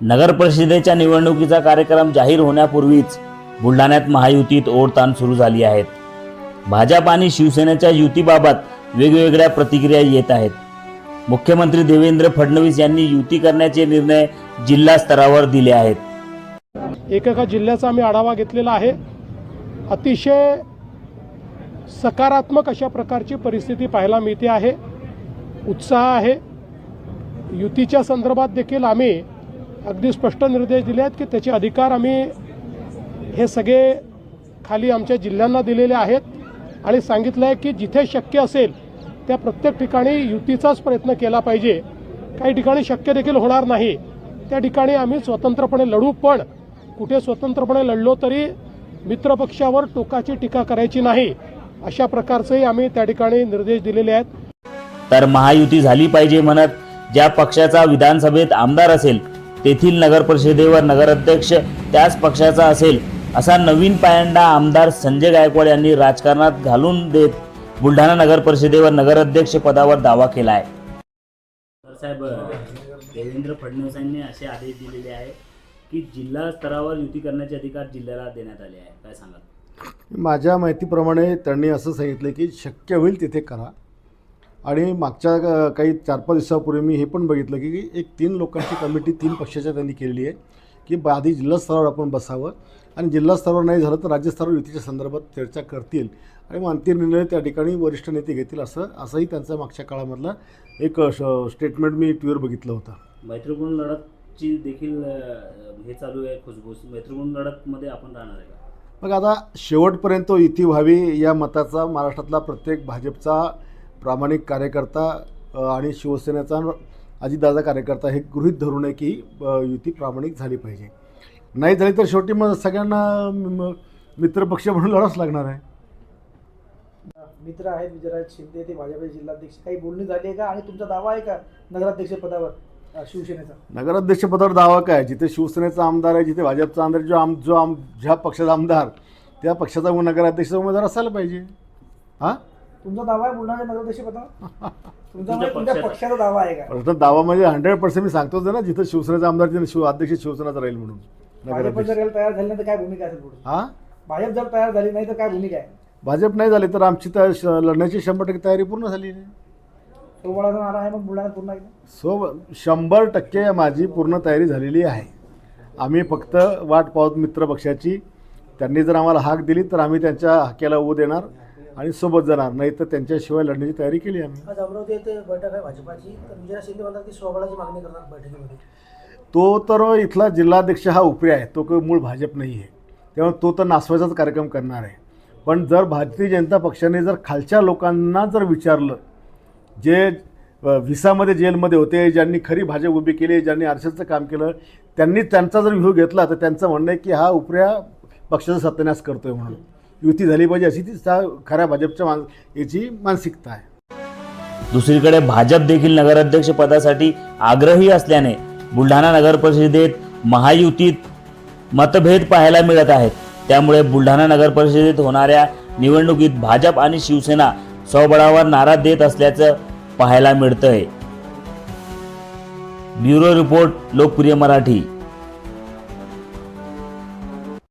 नगर परिषदेच्या निवडणुकीचा कार्यक्रम जाहीर होण्यापूर्वीच बुलढाण्यात महायुतीत ओढताण सुरू झाली आहेत. भाजप आणि शिवसेनेच्या युतीबाबत वेगवेगळ्या प्रतिक्रिया येत आहेत. मुख्यमंत्री देवेंद्र फडणवीस यांनी युती करण्याचे निर्णय जिल्हा स्तरावर दिले आहेत. एकेका जिल्ह्याचा आम्ही आढावा घेतलेला आहे. अतिशय सकारात्मक अशा प्रकारची परिस्थिती पाहायला मिळते आहे. उत्साह आहे. युतीच्या संदर्भात देखील आम्ही अगदी स्पष्ट निर्देश दिले आहेत की त्याचे अधिकार आम्ही हे सगळे खाली आमच्या जिल्ह्यांना दिलेले आहेत. आणि सांगितलं आहे की जिथे शक्य असेल त्या प्रत्येक ठिकाणी युतीचाच प्रयत्न केला पाहिजे. काही ठिकाणी शक्य देखील होणार नाही. त्या ठिकाणी आम्ही स्वतंत्रपणे लढू पण कुठे स्वतंत्रपणे लढलो तरी मित्रपक्षावर टोकाची टीका करायची नाही. अशा प्रकारचेही आम्ही त्या ठिकाणी निर्देश दिलेले आहेत. तर महायुती झाली पाहिजे म्हणत ज्या पक्षाचा विधानसभेत आमदार असेल तेथील नगर परिषदेवर नगराध्यक्ष त्याच पक्षाचा असेल असा नवीन पायंडा आमदार संजय गायकवाड यांनी राजकारणात घालून देत बुलढाणा नगर परिषदेवर नगराध्यक्ष पदावर दावा केला आहे साहेब देवेंद्र फडणवीस यांनी असे आदेश दिलेले आहे की जिल्हा स्तरावर युती करण्याचे अधिकार जिल्ह्याला देण्यात आले आहे काय सांगाल? माझ्या माहितीप्रमाणे त्यांनी असं सांगितलं की शक्य होईल तिथे करा. आणि मागच्या काही चार पाच दिवसापूर्वी मी हे पण बघितलं की एक तीन लोकांची कमिटी तीन पक्षाच्या त्यांनी केलेली आहे की आधी जिल्हा स्तरावर आपण बसावं. आणि जिल्हा स्तरावर नाही झालं तर राज्य स्तरावर युतीच्या संदर्भात चर्चा करतील. आणि मग अंतिम निर्णय त्या ठिकाणी वरिष्ठ नेते घेतील असं असंही त्यांचा मागच्या काळामधला एक स्टेटमेंट मी टी व्हीवर बघितलं होतं. मैत्रीपूर्ण लढतची देखील हे चालू आहे खुसबुस मैत्रीपूर्ण लढतमध्ये आपण राहणार आहे मग आता शेवटपर्यंत युती व्हावी या मताचा महाराष्ट्रातला प्रत्येक भाजपचा प्रामाणिक कार्यकर्ता आणि शिवसेनेचा अजितदादा कार्यकर्ता हे गृहीत धरून आहे की युती प्रामाणिक झाली पाहिजे. नाही झाली तर शेवटी मग सगळ्यांना मित्रपक्ष म्हणून लढावंच लागणार आहे. मित्र आहेत विजयराज शिंदे ते भाजपचे जिल्हाध्यक्ष. काही बोलणी झाली आहे का? आणि तुमचा दावा आहे का नगराध्यक्ष पदावर शिवसेनेचा? नगराध्यक्षपदावर दावा काय? जिथे शिवसेनेचा आमदार आहे जिथे भाजपचा आमदार जो आम जो आम ज्या पक्षाचा आमदार त्या पक्षाचा नगराध्यक्ष उमेदवार असायला पाहिजे. हां? तुमचा दावा आहे बुलढाणा नगराध्यक्ष पदावर तुमचा म्हणजे तुमच्या पक्षाचा. दावा आहे का? प्रश्न दावा म्हणजे हंड्रेड पर्सेंट मी सांगतोच ना जिथं शिवसेनेचा आमदार शिव अध्यक्ष शिवसेनाचा राहील म्हणून. भाजप नगराध्यक्ष. जर यायला तयार झाली नाही तर काय भूमिका असेल पुढे? हां? भाजप जर तयार झाली नाही तर काय भूमिका आहे? भाजप नाही झाले तर आमची त्या श- लढण्याची शंभर टक्के तयारी पूर्ण झाली आहे. सोबळाचा नारा आहे मग पुन्हा एकदा? सो शंभर टक्के माझी पूर्ण तयारी झालेली आहे. आम्ही फक्त वाट पाहत मित्र पक्षाची. त्यांनी जर आम्हाला हाक दिली तर आम्ही त्यांच्या हाक्याला ऊ देणार. आणि सोबत जाणार नाही तर त्यांच्याशिवाय लढण्याची तयारी केली आम्ही. आज अमरावती येथे बैठक आहे भाजपाची. तर विजयराज शिंदे म्हणतात की स्वबळाची मागणी करणार बैठकीमध्ये. तो तर इथला जिल्हाध्यक्ष हा उपरी आहे तो काही मूळ भाजप नाही आहे. त्यामुळे तो तर नासवायचाच कार्यक्रम करणार आहे. पण जर भारतीय जनता पक्षाने जर खालच्या लोकांना जर विचारलं जे अ, व्हिसामध्ये जेलमध्ये होते ज्यांनी खरी भाजप उभी केली ज्यांनी आरक्षणाचं काम केलं त्यांनी त्यांचा जर व्ह्यू घेतला तर त्यांचं म्हणणं आहे की हा उपऱ्या पक्षाचा सत्यानाश करतोय म्हणून. युती झाली पाहिजे अशी ती खऱ्या भाजपच्या मान याची मानसिकता आहे. दुसरीकडे भाजप देखील नगराध्यक्ष पदासाठी आग्रही असल्याने बुलढाणा नगर परिषदेत महायुतीत मतभेद पाहायला मिळत आहेत. त्यामुळे बुलढाणा नगर परिषदेत होणाऱ्या निवडणुकीत भाजप आणि शिवसेना स्वबळावर नारा देत असल्याचं पाहायला मिळतंय. ब्युरो रिपोर्ट लोकप्रिय मराठी.